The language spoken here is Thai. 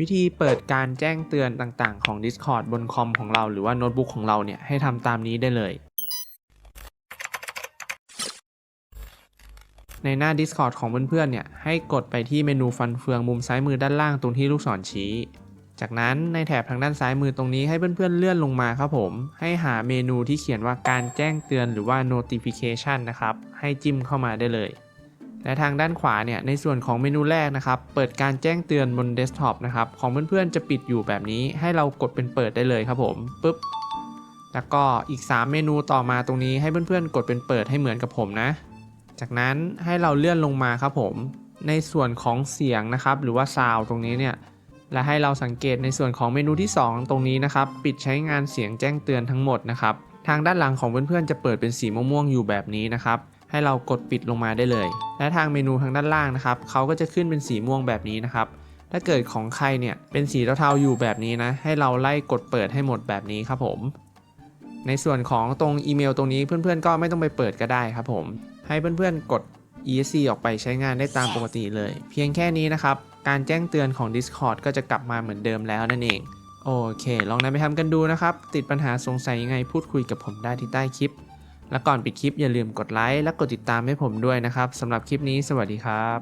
วิธีเปิดการแจ้งเตือนต่างๆ ของ Discord บนคอมของเราหรือว่าโน้ตบุ๊กของเราเนี่ยให้ทำตามนี้ได้เลย ในหน้า Discord ของเพื่อนๆเนี่ยให้กดไปที่เมนูฟันเฟืองมุมซ้ายมือด้านล่างตรงที่ลูกศรชี้ จากนั้นในแถบทางด้านซ้ายมือตรงนี้ให้เพื่อนๆเลื่อนลงมาครับผม ให้หาเมนูที่เขียนว่าการแจ้งเตือนหรือว่า notification นะครับ ให้จิ้มเข้ามาได้เลย และทางด้านขวาเนี่ยในส่วนของเมนูแรกนะครับเปิดการแจ้งเตือนบนเดสก์ท็อปนะครับของเพื่อนๆจะปิดอยู่แบบนี้ ให้เรากดเป็นเปิดได้เลยครับผมปุ๊บแล้วก็อีก 3 เมนูต่อมาตรงนี้ให้เพื่อนๆ กดเป็นเปิดให้เหมือนกับผมนะ จากนั้นให้เราเลื่อนลงมาครับผม ในส่วนของเสียงนะครับหรือว่าซาวตรงนี้เนี่ยและให้เราสังเกตในส่วนของเมนูที่ 2 ตรงนี้นะครับปิดใช้งานเสียงแจ้งเตือนทั้งหมดนะครับทางด้านหลังของเพื่อนๆจะเปิดเป็นสีม่วงๆอยู่แบบนี้นะครับ ให้เรากดปิดลงมาได้เลย และทางเมนูทางด้านล่างนะครับเขาก็จะขึ้นเป็นสีม่วงแบบนี้นะครับถ้าเกิดของใครเนี่ยเป็นสีเทาๆอยู่แบบนี้นะ ให้เราไล่กดเปิดให้หมดแบบนี้ครับผม ในส่วนของตรงอีเมลตรงนี้เพื่อนๆ ก็ไม่ต้องไปเปิดก็ได้ครับผม ให้เพื่อนๆ กด ESC ออกไปใช้งานได้ตามปกติเลย เพียงแค่นี้นะครับ การแจ้งเตือนของ Discord ก็จะกลับมาเหมือนเดิมแล้วนั่นเอง โอเค ลองนำไปทำกันดูนะครับ ติดปัญหาสงสัยยังไงพูดคุยกับผมได้ที่ใต้คลิป และก่อนปิดคลิปอย่าลืมกดไลค์และกดติดตามให้ผมด้วยนะครับสำหรับคลิปนี้สวัสดีครับ